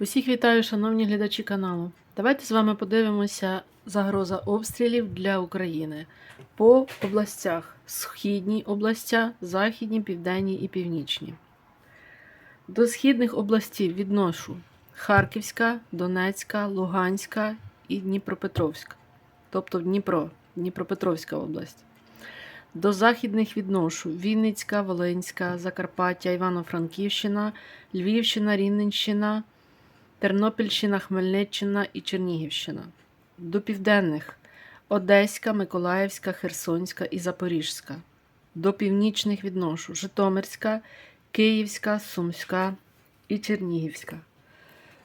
Усіх вітаю, шановні глядачі каналу. Давайте з вами подивимося загроза обстрілів для України по областях: східні областя, західні, південні і північні. До східних областей відношу Харківська, Донецька, Луганська і Дніпропетровська, тобто Дніпро, Дніпропетровська область. До західних відношу Вінницька, Волинська, Закарпаття, Івано-Франківщина, Львівщина, Рівненщина, Тернопільщина, Хмельниччина і Чернігівщина. До південних Одеська, Миколаївська, Херсонська і Запоріжська. До північних відношу Житомирська, Київська, Сумська і Чернігівська.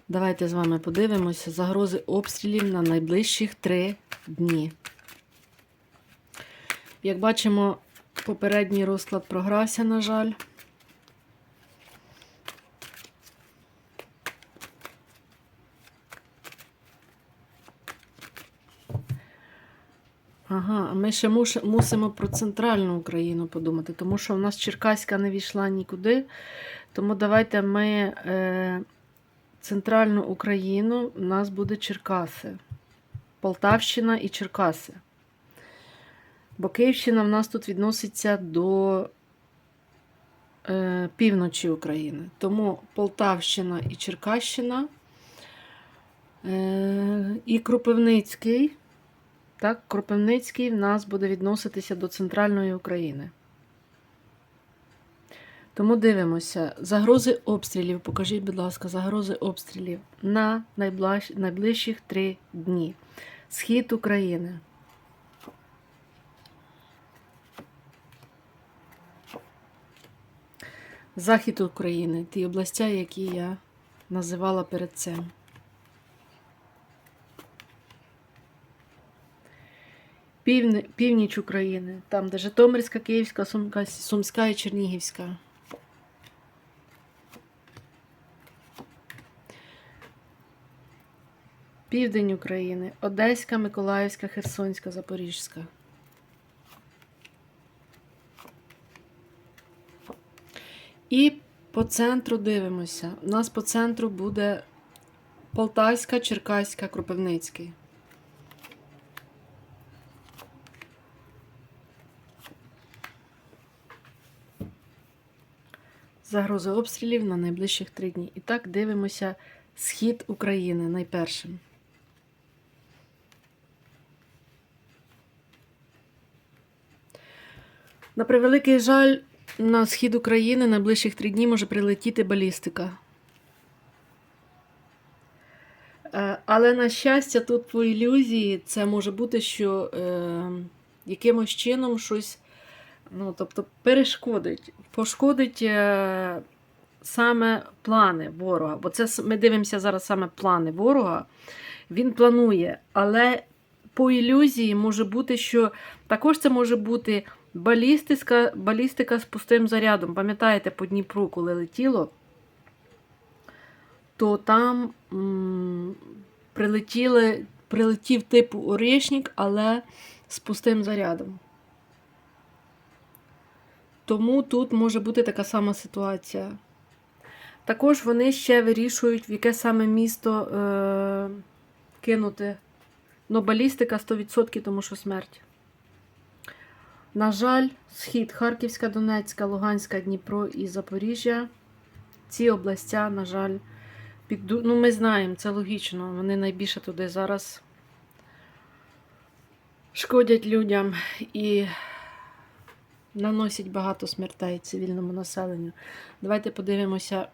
Давайте з вами подивимося загрози обстрілів на найближчих три дні. Як бачимо, попередній розклад програвся, на жаль. Ага, ми ще мусимо про центральну Україну подумати, тому що в нас Черкаська не війшла нікуди. Тому давайте ми е, центральну Україну, у нас буде Черкаси, Полтавщина і Черкаси. Бо Київщина в нас тут відноситься до е, півночі України. Тому Полтавщина і Черкащина е, і Кропивницький. Так, Кропивницький в нас буде відноситися до центральної України. Тому дивимося. Загрози обстрілів. Покажіть, будь ласка, загрози обстрілів на найближ... найближчих три дні. Схід України. Захід України, ті областя, які я називала перед цим. Півни... Північ України, там, де Житомирська, Київська, Сумка, Сумська і Чернігівська. Південь України, Одеська, Миколаївська, Херсонська, Запорізька. І по центру дивимося. У нас по центру буде Полтавська, Черкаська, Кропивницький. Загроза обстрілів на найближчих три дні. І так дивимося схід України найпершим. На превеликий жаль, на схід України найближчих три дні може прилетіти балістика. Е, Але, на щастя, тут по ілюзії це може бути, що е, якимось чином щось ну, тобто, перешкодить, пошкодить е, саме плани ворога. Бо це ми дивимося зараз саме плани ворога. Він планує, але по ілюзії може бути, що також це може бути балістика, балістика з пустим зарядом. Пам'ятаєте, по Дніпру, коли летіло, то там м, прилетіли, прилетів типу Орішник, але з пустим зарядом. Тому тут може бути така сама ситуація. Також вони ще вирішують, в яке саме місто е, кинути. Ну, балістика 100%, тому що смерть. На жаль, схід Харківська, Донецька, Луганська, Дніпро і Запоріжжя. Ці областя, на жаль, піду... ну, ми знаємо, це логічно. Вони найбільше туди зараз шкодять людям і наносять багато смертей цивільному населенню. Давайте подивимося.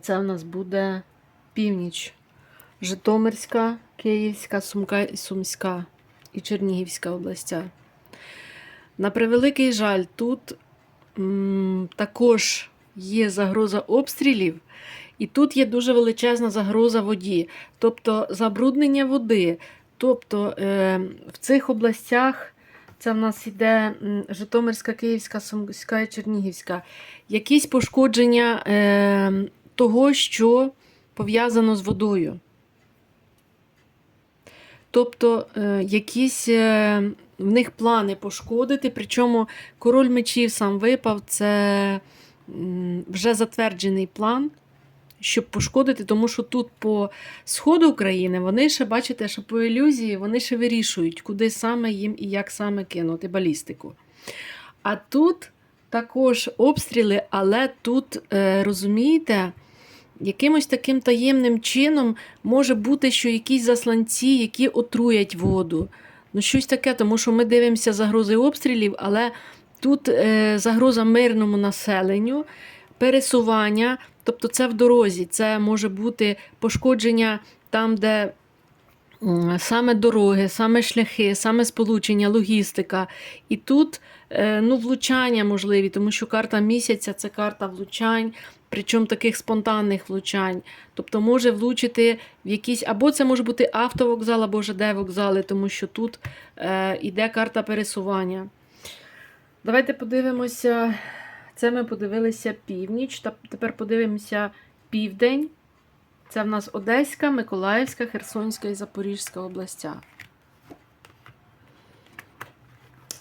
Це у нас буде північ. Житомирська, Київська, Сумка, Сумська і Чернігівська областя. На превеликий жаль, тут м, також є загроза обстрілів, і тут є дуже величезна загроза воді, тобто забруднення води. Тобто е, в цих областях це в нас іде Житомирська, Київська, Сумська і Чернігівська. Якісь пошкодження е, того, що пов'язано з водою. Тобто е, якісь е, в них плани пошкодити, причому король мечів сам випав, це м, вже затверджений план. Щоб пошкодити, тому що тут по сходу України вони ще, бачите, що по ілюзії вони ще вирішують, куди саме їм і як саме кинути балістику. А тут також обстріли, але тут, е, розумієте, якимось таким таємним чином може бути, що якісь засланці, які отруять воду. Ну, щось таке, тому що ми дивимося загрози обстрілів, але тут е, загроза мирному населенню, пересування, тобто це в дорозі, це може бути пошкодження там, де саме дороги, саме шляхи, саме сполучення, логістика. І тут е, ну, влучання можливі, тому що карта місяця це карта влучань, причому таких спонтанних влучань. Тобто може влучити в якісь, або це може бути автовокзал, або ЖД вокзали, тому що тут е, іде карта пересування. Давайте подивимося. Це ми подивилися північ. Тепер подивимося південь. Це в нас Одеська, Миколаївська, Херсонська і Запорізька областя.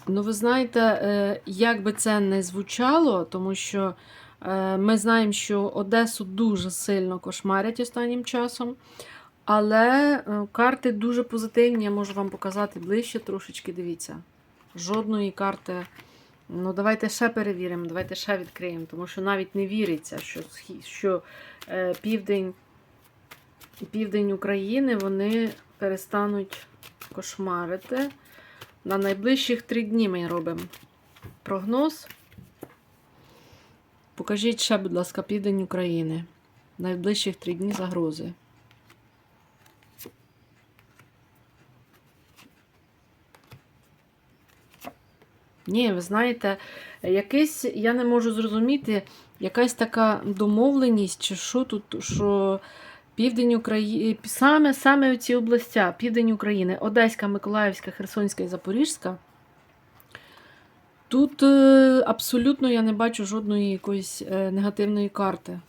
Ну, ви знаєте, е, як би це не звучало, тому що е, ми знаємо, що Одесу дуже сильно кошмарять останнім часом. Але е, карти дуже позитивні, я можу вам показати ближче трошечки. Дивіться. Жодної карти. Ну, давайте ще перевіримо, давайте ще відкриємо, тому що навіть не віриться, що, що е, південь, південь України вони перестануть кошмарити. На найближчих три дні ми робимо прогноз. Покажіть ще, будь ласка, південь України. Найближчих три дні загрози. Ні, ви знаєте, якийсь, я не можу зрозуміти, якась така домовленість, чи що тут, що південь України, саме, саме ці областя, південь України, Одеська, Миколаївська, Херсонська і Запорізька. Тут е, абсолютно я не бачу жодної якоїсь е, негативної карти.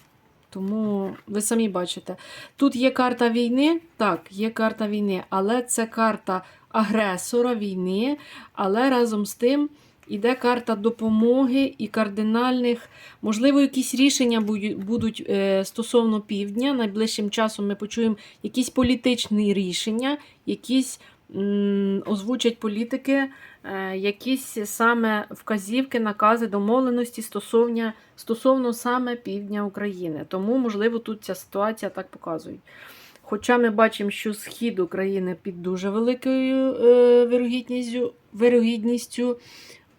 Тому ви самі бачите. Тут є карта війни, так, є карта війни, але це карта агресора війни, але разом з тим іде карта допомоги і кардинальних, можливо, якісь рішення будуть- е, стосовно півдня. Найближчим часом ми почуємо якісь політичні рішення, якісь озвучать політики, е, якісь саме вказівки, накази, домовленості стосовно, стосовно саме півдня України. Тому, можливо, тут ця ситуація так показує. Хоча ми бачимо, що схід України під дуже великою е, вирогідністю, вирогідністю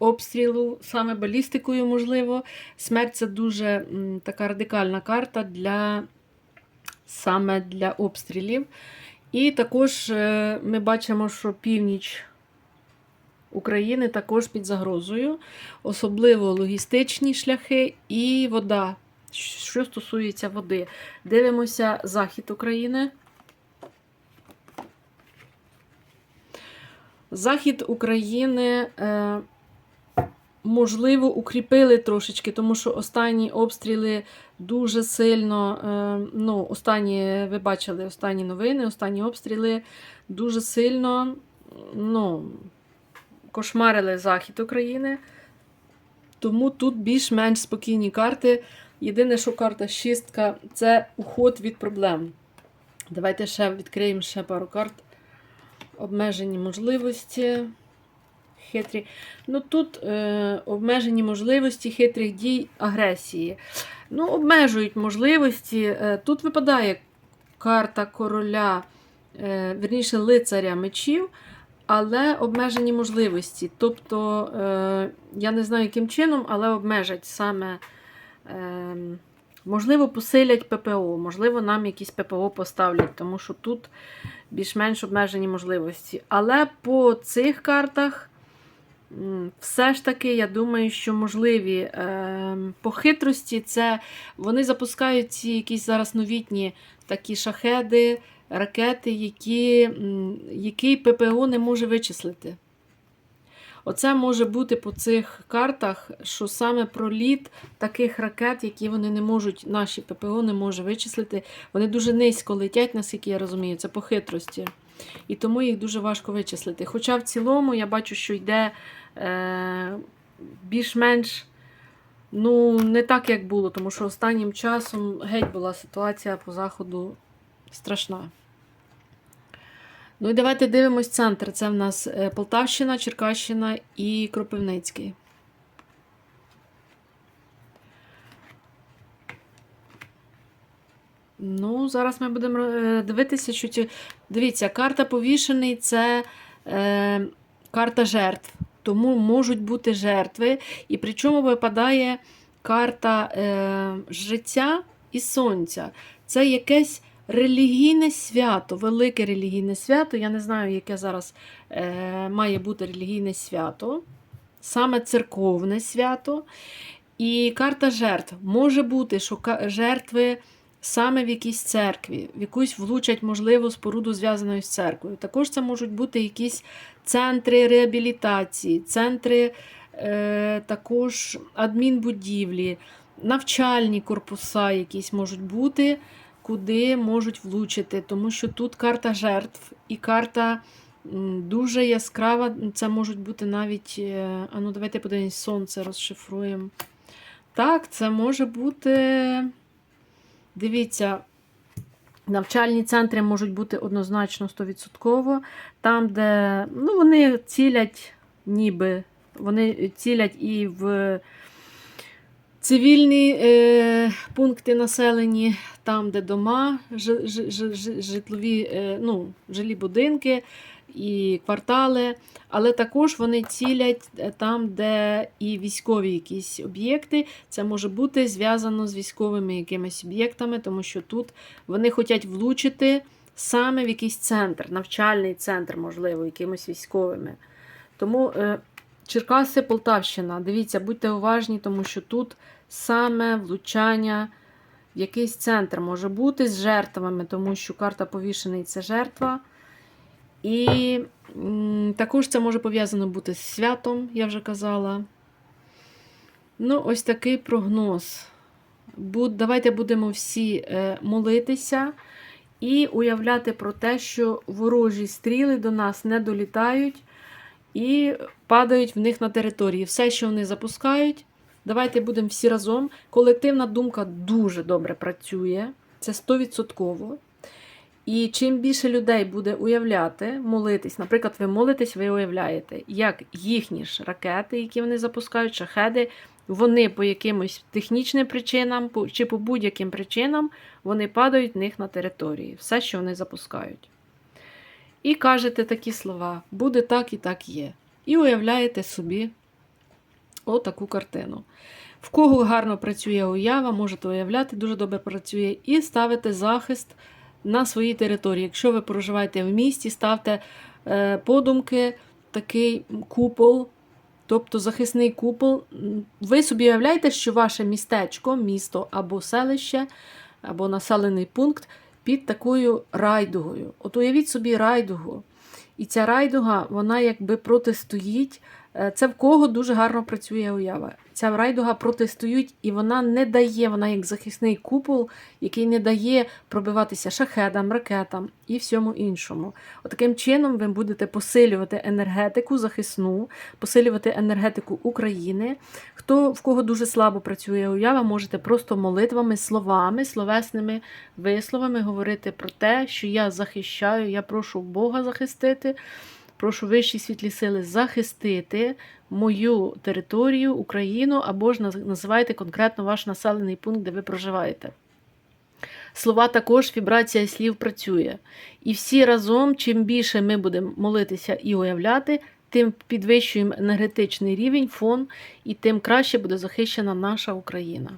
обстрілу, саме балістикою, можливо. Смерть це дуже така радикальна карта для саме для обстрілів. І також е, ми бачимо, що північ України також під загрозою, особливо логістичні шляхи і вода. Що стосується води, дивимося захід України. Захід України, е, можливо, укріпили трошечки, тому що останні обстріли дуже сильно. Е, ну, останні, ви бачили останні новини, останні обстріли дуже сильно ну, кошмарили захід України. Тому тут більш-менш спокійні карти. Єдине, що карта шістка це уход від проблем. Давайте ще відкриємо ще пару карт. Обмежені можливості. Хитрі. Ну тут е, обмежені можливості хитрих дій агресії. Ну, обмежують можливості. Е, тут випадає карта короля, е, верніше, лицаря мечів, але обмежені можливості. Тобто, е, я не знаю, яким чином, але обмежать саме. Е, можливо, посилять ППО, можливо, нам якісь ППО поставлять, тому що тут більш-менш обмежені можливості. Але по цих картах все ж таки, я думаю, що можливі е, по хитрості це вони запускають ці якісь зараз новітні такі шахеди, ракети, які, які ППО не може вичислити. Оце може бути по цих картах, що саме проліт таких ракет, які вони не можуть, наші ППО не може вичислити. Вони дуже низько летять, наскільки я розумію, це по хитрості. І тому їх дуже важко вичислити. Хоча в цілому я бачу, що йде більш-менш Ну, не так, як було, тому що останнім часом геть була ситуація по заходу страшна. Ну і давайте дивимось центр. Це в нас е, Полтавщина, Черкащина і Кропивницький. Ну, зараз ми будемо е, дивитися, що ці. Дивіться, карта повішений це е, карта жертв. Тому можуть бути жертви. І причому випадає карта е, життя і сонця. Це якесь релігійне свято, велике релігійне свято. Я не знаю, яке зараз е, має бути релігійне свято, саме церковне свято. І карта жертв. Може бути, що жертви саме в якійсь церкві, в якусь влучать, можливо, споруду зв'язану з церквою. Також це можуть бути якісь центри реабілітації, центри е, також адмінбудівлі, навчальні корпуса якісь можуть бути, куди можуть влучити. Тому що тут карта жертв і карта. Дуже яскрава, це можуть бути навіть. е, А ну, давайте подивимось, сонце розшифруємо. Так, це може бути. Дивіться, навчальні центри можуть бути однозначно 100%. Там, де ну, вони цілять, ніби, вони цілять і в цивільні е, пункти населені, там, де дома, жи- жи- жи- житлові, е, ну, жилі будинки і квартали. Але також вони цілять е, там, де і військові якісь об'єкти. Це може бути зв'язано з військовими якимись об'єктами, тому що тут вони хочуть влучити саме в якийсь центр, навчальний центр, можливо, якимось військовими. Тому е, Черкаси, Полтавщина, дивіться, будьте уважні, тому що тут саме влучання в якийсь центр може бути з жертвами, тому що карта повішений це жертва. І також це може пов'язано бути з святом, я вже казала. Ну, ось такий прогноз. Бу- Давайте будемо всі е, молитися і уявляти про те, що ворожі стріли до нас не долітають і падають в них на території. Все, що вони запускають, давайте будемо всі разом. Колективна думка дуже добре працює, це 100%. І чим більше людей буде уявляти, молитись, наприклад, ви молитесь, ви уявляєте, як їхні ж ракети, які вони запускають, шахеди, вони по якимось технічним причинам чи по будь-яким причинам вони падають в них на території, все, що вони запускають. І кажете такі слова: буде так і так є. І уявляєте собі отаку картину. В кого гарно працює уява, можете уявляти, дуже добре працює, і ставите захист на своїй території. Якщо ви проживаєте в місті, ставте е, подумки, такий купол, тобто захисний купол. Ви собі уявляєте, що ваше містечко, місто або селище, або населений пункт під такою райдугою. От уявіть собі райдугу. І ця райдуга, вона якби протистоїть. Е, Це в кого дуже гарно працює уява. Ця райдуга протистоїть, і вона не дає, вона як захисний купол, який не дає пробиватися шахедам, ракетам і всьому іншому. От таким чином ви будете посилювати енергетику захисну, посилювати енергетику України. Хто в кого дуже слабо працює уява, можете просто молитвами, словами, словесними висловами говорити про те, що я захищаю, я прошу Бога захистити. Прошу вищі світлі сили захистити мою територію, Україну, або ж називайте конкретно ваш населений пункт, де ви проживаєте. Слова також, вібрація слів працює. І всі разом, чим більше ми будемо молитися і уявляти, тим підвищуємо енергетичний рівень, фон, і тим краще буде захищена наша Україна.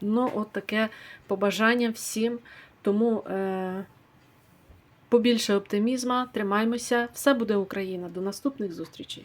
Ну, от таке побажання всім. Тому е, побільше оптимізму, тримаймося, все буде Україна. До наступних зустрічей!